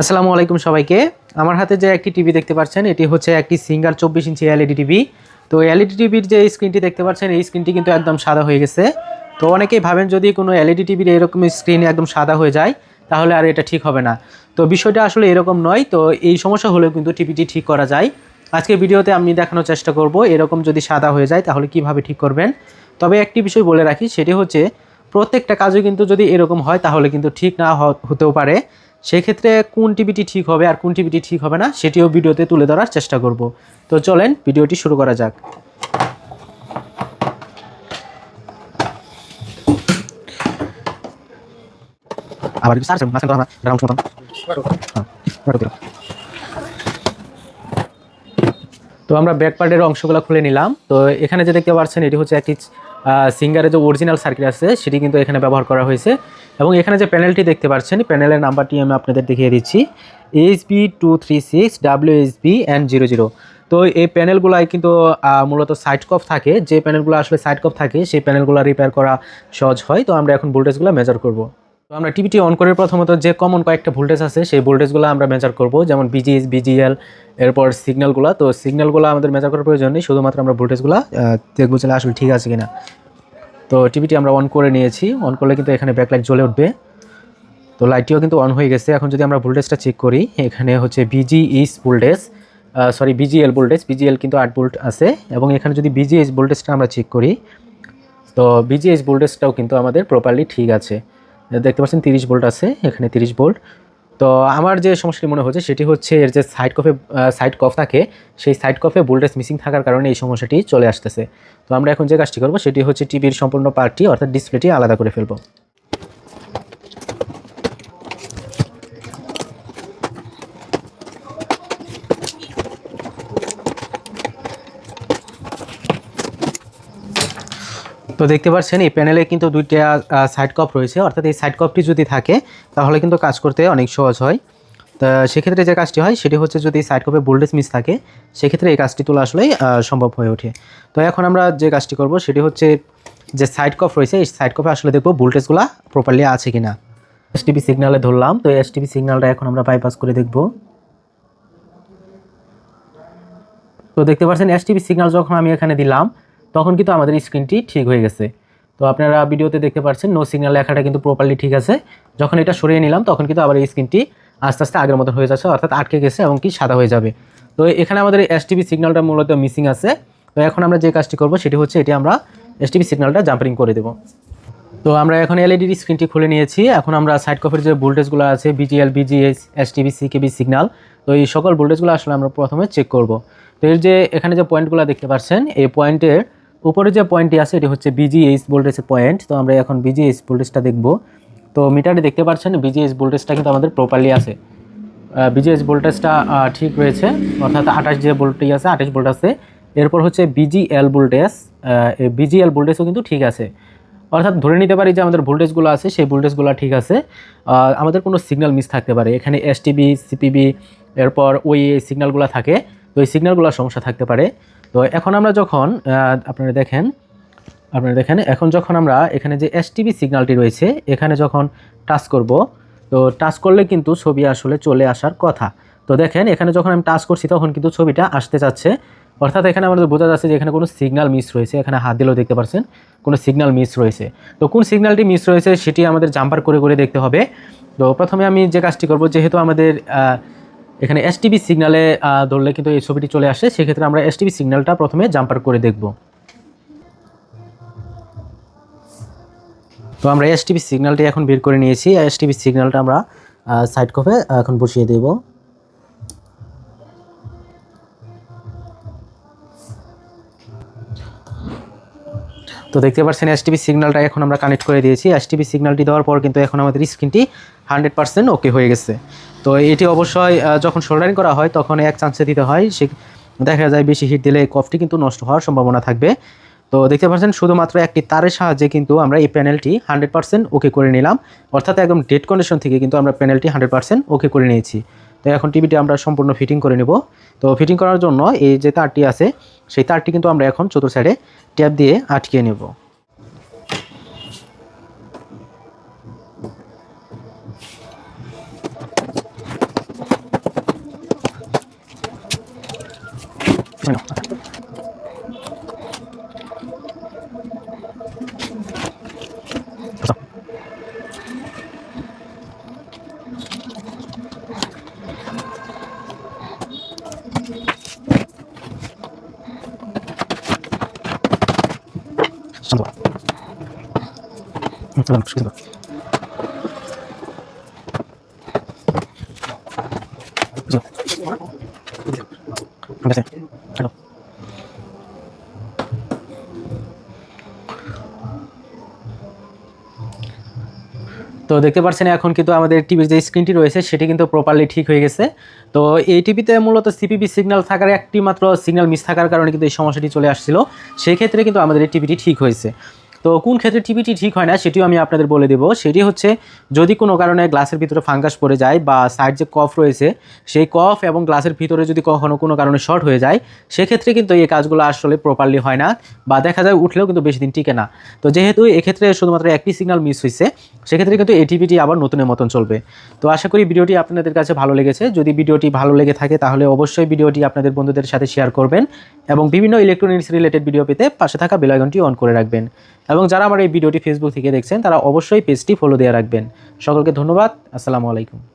আসসালামু আলাইকুম সবাইকে। আমার হাতে যে একটি টিভি দেখতে পাচ্ছেন, এটি হচ্ছে একটি সিঙ্গার চব্বিশ ইঞ্চি এলইডি টিভি তো এলইডি টিভির যে স্ক্রিনটি দেখতে পাচ্ছেন, এই স্ক্রিনটি কিন্তু একদম সাদা হয়ে গেছে। তো অনেকেই ভাবেন যদি কোনো এলইডি টিভির এরকম স্ক্রিন একদম সাদা হয়ে যায়, তাহলে আর এটা ঠিক হবে না। তো বিষয়টা আসলে এরকম নয়, তো এই সমস্যা হলেও কিন্তু টিভিটি ঠিক করা যায়। আজকে ভিডিওতে আমি দেখানোর চেষ্টা করব, এরকম যদি সাদা হয়ে যায়, তাহলে কীভাবে ঠিক করবেন। তবে একটি বিষয় বলে রাখি, সেটি হচ্ছে প্রত্যেকটা কাজে কিন্তু যদি এরকম হয়, তাহলে কিন্তু ঠিক না হতেও পারে। সেক্ষেত্রে কোন টিভিটি ঠিক হবে আর কোন টিভিটি ঠিক হবে না সেটিও ভিডিওতে তুলে ধরার চেষ্টা করব। তো চলেন ভিডিওটি শুরু করা যাক। আবার রাউন্ড তো আমরা ব্যাক পার্টের অংশগুলো খুলে নিলাম। তো এখানে যে দেখতে পাচ্ছেন, এটি হচ্ছে একটি সিঙ্গারের যে অরিজিনাল সার্কিট আছে, সেটি কিন্তু এখানে ব্যবহার করা হয়েছে। এবং এখানে যে প্যানেলটি দেখতে পাচ্ছেন প্যানেলের নাম্বারটি আমি আপনাদের দেখিয়ে দিচ্ছি। H B two three six W H B and zero zero তো এই প্যানেলগুলাই কিন্তু মূলত সাইড কফ থাকে। যে প্যানেলগুলো আসলে সাইড কফ থাকে, সেই প্যানেলগুলো রিপেয়ার করা সহজ হয়। তো আমরা এখন ভোল্টেজগুলো মেজার করব। তো আমরা টিভিটি অন করে প্রথমত যে কমন কয়েকটা ভোল্টেজ আছে, সেই ভোল্টেজগুলো আমরা মেজার করব। যেমন বিজিএস বিজিএল এরপর সিগন্যালগুলো তো সিগন্যালগুলো আমাদের মেজার করার প্রয়োজন নেই, শুধুমাত্র আমরা ভোল্টেজগুলো দেখব চলে আসলে ঠিক আছে কিনা। তো টিভিটি আমরা অন করে নিয়েছি। অন করলে কিন্তু এখানে ব্যাকলাইট জ্বলে উঠবে। তো লাইটটিও কিন্তু অন হয়ে গেছে। এখন যদি আমরা ভোল্টেজটা চেক করি, এখানে হচ্ছে BGS voltage sorry BGL voltage BGL কিন্তু আট ভোল্ট আছে। এবং এখানে যদি বিজিএস ভোল্টেজটা আমরা চেক করি, তো বিজিএস ভোল্টেজটাও কিন্তু আমাদের প্রপারলি ঠিক আছে। দেখতে পাচ্ছেন তিরিশ ভোল্ট আছে, এখানে তিরিশ ভোল্ট তো আমার যে সমস্যাটি মনে হচ্ছে, সেটি হচ্ছে এর যে সাইড কফে সাইড কফ থাকে, সেই সাইড কফে ভোল্টেজ মিসিং থাকার কারণে এই সমস্যাটি চলে আসতেছে। তো আমরা এখন যে কাজটি করব, সেটি হচ্ছে টিভির সম্পূর্ণ পার্টটি অর্থাৎ ডিসপ্লেটি আলাদা করে ফেলব। তো দেখতে পাচ্ছেন, এই প্যানেলে কিন্তু দুইটা সাইড কপ রয়েছে। অর্থাৎ এই সাইড কপটি যদি থাকে, তাহলে কিন্তু কাজ করতে অনেক সহজ হয়। তা সেক্ষেত্রে যে কাজটি হয়, সেটি হচ্ছে যদি সাইড কপে ভোল্টেজ মিস থাকে, সেক্ষেত্রে এই কাজটি তোলা আসলেই সম্ভব হয়ে ওঠে। তো এখন আমরা যে কাজটি করব, সেটি হচ্ছে যে সাইড কপ রয়েছে, এই সাইড কপে আসলে দেখব ভোল্টেজগুলো প্রপারলি আছে কিনা। এসটিভি সিগনালে ধরলাম, তো এসটিভি সিগন্যালটা এখন আমরা বাইপাস করে দেখব। তো দেখতে পাচ্ছেন এসটিভি সিগন্যাল যখন আমি এখানে দিলাম তখন কিন্তু আমাদের স্ক্রিনটি ঠিক হয়ে গেছে। তো আপনারা ভিডিওতে দেখতে পাচ্ছেন নো সিগন্যাল লেখাটা কিন্তু প্রপারলি ঠিক আছে। যখন এটা সরিয়ে নিলাম, তখন কিন্তু আবার এই স্ক্রিনটি আস্তে আস্তে আগের মতন হয়ে যাচ্ছে, অর্থাৎ আটকে গেছে এবং কি সাদা হয়ে যাবে। তো এখানে আমাদের এসটিভি সিগন্যালটা মূলত মিসিং আছে। তো এখন আমরা যে কাজটি করব, সেটি হচ্ছে এটি আমরা এসটিভি সিগন্যালটা জাম্পারিং করে দেবো। তো আমরা এখন এলইডি স্ক্রিনটি খুলে নিয়েছি। এখন আমরা সাইড কফের যে ভোল্টেজগুলো আছে BGL BGS S STV CKB signal তো এই সকল ভোল্টেজগুলো আসলে আমরা প্রথমে চেক করব। তো এর যে এখানে যে পয়েন্টগুলো দেখতে পাচ্ছেন, এই পয়েন্টের উপরে যে পয়েন্টটি আছে, এটি হচ্ছে বিজিএস ভোল্টেজের পয়েন্ট তো আমরা এখন বিজিএস ভোল্টেজটা দেখব। তো মিটারে দেখতে পাচ্ছেন বিজিএস ভোল্টেজটা কিন্তু আমাদের প্রপারলি আছে। বিজিএস ভোল্টেজটা ঠিক রয়েছে। অর্থাৎ আঠাশ যে ভোল্টটি আছে, আঠাশ ভোল্ট আছে। এরপর হচ্ছে বিজিএল ভোল্টেজ বিজিএল ভোল্টেজও কিন্তু ঠিক আছে। অর্থাৎ ধরে নিতে পারি যে আমাদের ভোল্টেজগুলো আছে, সেই ভোল্টেজগুলো ঠিক আছে। আমাদের কোনো সিগন্যাল মিস থাকতে পারে। এখানে এসটিবি সিপিবি এরপর ওই সিগন্যালগুলো থাকে। তো এই সিগন্যালগুলোর সমস্যা থাকতে পারে। তো এখন আমরা যখন আপনারা দেখেন আপনারা দেখেন, এখন যখন আমরা এখানে যে এসটিবি সিগন্যালটি রয়েছে, এখানে যখন টাচ করব, তো টাচ করলে কিন্তু ছবি আসলে চলে আসার কথা। তো দেখেন, এখানে যখন আমি টাচ করছি, তখন কিন্তু ছবিটা আসতে চাচ্ছে অর্থাৎ এখানে আমাদের বোঝা যাচ্ছে যে এখানে কোনো সিগন্যাল মিস রয়েছে। এখানে হাত দিলেও দেখতে পাচ্ছেন কোনো সিগন্যাল মিস রয়েছে। তো কোন সিগন্যালটি মিস রয়েছে, সেটি আমাদের জাম্পার করে করে দেখতে হবে। তো প্রথমে আমি যে কাজটি করব, যেহেতু আমাদের এখানে এসটিবি সিগন্যালে ধরলে কিন্তু এই ছবিটি চলে আসে, সেক্ষেত্রে আমরা এসটিবি সিগন্যালটা প্রথমে জাম্পার করে দেখব। তো আমরা এসটিভি সিগন্যালটি এখন বের করে নিয়েছি। এসটিভি সিগন্যালটা আমরা সাইড কপে এখন বসিয়ে দেব। তো দেখতে পাচ্ছেন এসটিভি সিগন্যালটা এখন আমরা কানেক্ট করে দিয়েছি। এসটিভি সিগন্যালটি দেওয়ার পর কিন্তু এখন আমাদের স্ক্রিনটি হান্ড্রেড পার্সেন্ট ওকে হয়ে গেছে। তো এটি অবশ্যই যখন সোল্ডারিং করা হয়, তখন এক চান্সে দিতে হয়। সে দেখা যায় বেশি হিট দিলে কফটি কিন্তু নষ্ট হওয়ার সম্ভাবনা থাকবে। তো দেখতে পাচ্ছেন, শুধুমাত্র একটি তারের সাহায্যে কিন্তু আমরা এই প্যানেলটি হান্ড্রেড পার্সেন্ট ওকে করে নিলাম। অর্থাৎ একদম ডেড কন্ডিশন থেকে কিন্তু আমরা প্যানেলটি হান্ড্রেড পার্সেন্ট ওকে করে নিয়েছি। তো এখন টিভিটি আমরা সম্পূর্ণ ফিটিং করে নেব। তো ফিটিং করার জন্য এই যে তারটি আছে, সেই তারটি কিন্তু আমরা এখন চতুর সাইডে ট্যাপ দিয়ে আটকিয়ে নেব। よ。不知道。তো দেখতে পাচ্ছেন এখন কিন্তু আমাদের টিভির যে স্ক্রিনটি রয়েছে, সেটি কিন্তু প্রপারলি ঠিক হয়ে গেছে। তো এই টিভিতে মূলত সিপিপি সিগন্যাল থাকার একটি মাত্র সিগন্যাল মিস থাকার কারণে কিন্তু এই সমস্যাটি চলে আসছিল। সেই ক্ষেত্রে কিন্তু আমাদের এই টিভিটি ঠিক হয়েছে। তো কোন ক্ষেত্রে টিভিটি ঠিক হয় না সেটিও আমি আপনাদের বলে দেবো। সেটি হচ্ছে যদি কোনো কারণে গ্লাসের ভিতরে ফাঙ্গাস পড়ে যায় বা সাইড যে কফ রয়েছে, সেই কফ এবং গ্লাসের ভিতরে যদি কখনও কোনো কারণে শর্ট হয়ে যায়, সেক্ষেত্রে কিন্তু এই কাজগুলো আসলে প্রপারলি হয় না বা দেখা যায় উঠলেও কিন্তু বেশি দিন টিকে না। তো যেহেতু এক্ষেত্রে শুধুমাত্র একটি সিগন্যাল মিস হয়েছে সেক্ষেত্রে কিন্তু এই টিভিটি আবার নতুনের মতন চলবে। তো আশা করি ভিডিওটি আপনাদের কাছে ভালো লেগেছে। যদি ভিডিওটি ভালো লেগে থাকে তাহলে অবশ্যই ভিডিওটি আপনাদের বন্ধুদের সাথে শেয়ার করবেন এবং বিভিন্ন ইলেকট্রনিক্স রিলেটেড ভিডিও পেতে পাশে থাকা বেল আইকনটি অন করে রাখবেন। এবং যারা আমার এই ভিডিওটি ফেসবুক থেকে দেখছেন, তারা অবশ্যই পেজটি ফলো দিয়ে রাখবেন। সকলকে ধন্যবাদ। আসসালামু আলাইকুম।